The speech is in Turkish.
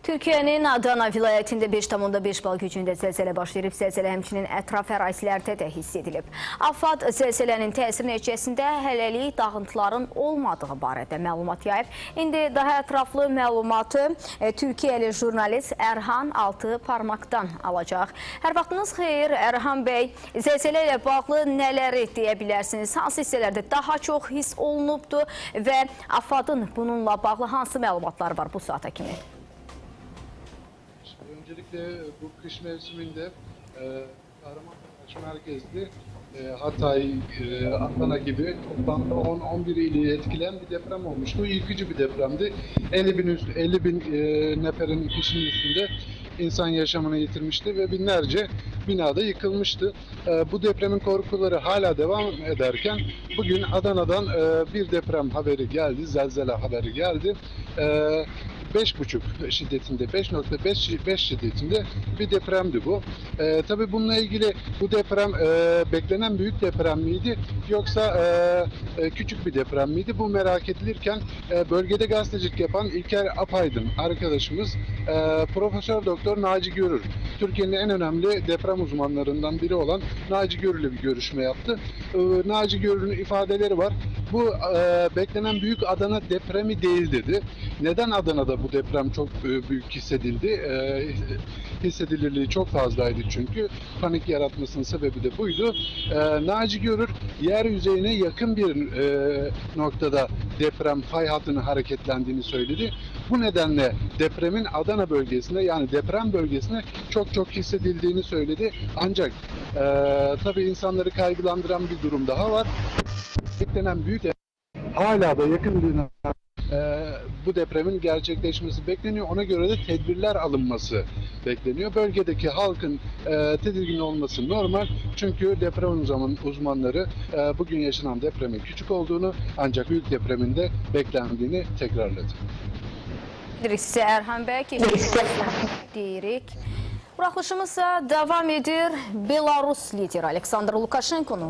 Türkiyənin Adana vilayətində 5,5 bal gücündə zəlzələ başlayıb. Zəlzələ həmçinin ətraf ərazilərdə də hiss edilib. AFAD zəlzələnin təsiri nəticəsində hələlik dağıntıların olmadığı barədə məlumat yayıb. İndi daha ətraflı məlumatı e, Türkiyəli jurnalist Ərhan Altı Parmakdan alacaq. Hər vaxtınız xeyir Ərhan bəy. Zəlzələ ilə bağlı nələri deyə bilərsiniz? Hansı hissələrdə daha çox hiss olunubdu və AFADın bununla bağlı hansı məlumatları var bu saata kimi? Öncelikle bu kış mevsiminde e, Kahramanmaraş merkezli e, Hatay, e, Adana gibi toplamda 10-11 ili etkileyen bir deprem olmuştu. Yıkıcı bir depremdi. 50 bin, üst, 50 bin e, neferin kişinin üstünde insan yaşamını yitirmişti ve binlerce binada yıkılmıştı. E, bu depremin korkuları hala devam ederken bugün Adana'dan e, bir deprem haberi geldi, zelzele haberi geldi. E, 5,5 şiddetinde, 5.5 5 şiddetinde bir depremdi bu. Ee, tabii bununla ilgili bu deprem e, beklenen büyük deprem miydi yoksa e, e, küçük bir deprem miydi? Bu merak edilirken e, bölgede gazetecilik yapan İlker Apaydın arkadaşımız e, Profesör Doktor Naci Görür, Türkiye'nin en önemli deprem uzmanlarından biri olan Naci Görür'le bir görüşme yaptı. E, Naci Görür'ün ifadeleri var. Bu e, beklenen büyük Adana depremi değil dedi. Neden Adana'da bu deprem çok e, büyük hissedildi? E, hissedilirliği çok fazlaydı çünkü. Panik yaratmasının sebebi de buydu. E, Naci Görür yer yüzeyine yakın bir e, noktada deprem fay hattının hareketlendiğini söyledi. Bu nedenle depremin Adana bölgesinde yani deprem bölgesinde çok çok hissedildiğini söyledi. Ancak e, tabii insanları kaygılandıran bir durum daha var. Beklenen büyük hala da yakın bir e, bu depremin gerçekleşmesi bekleniyor. Ona göre de tedbirler alınması bekleniyor. Bölgedeki halkın e, tedirgin olması normal. Çünkü deprem uzman, uzmanları e, bugün yaşanan depremin küçük olduğunu ancak büyük depremin de beklendiğini tekrarladı. Ərhan bəy, keçirik deyirik. Buraxılışımız isə davam edir. Belarus lideri Aleksandr Lukashenko'nun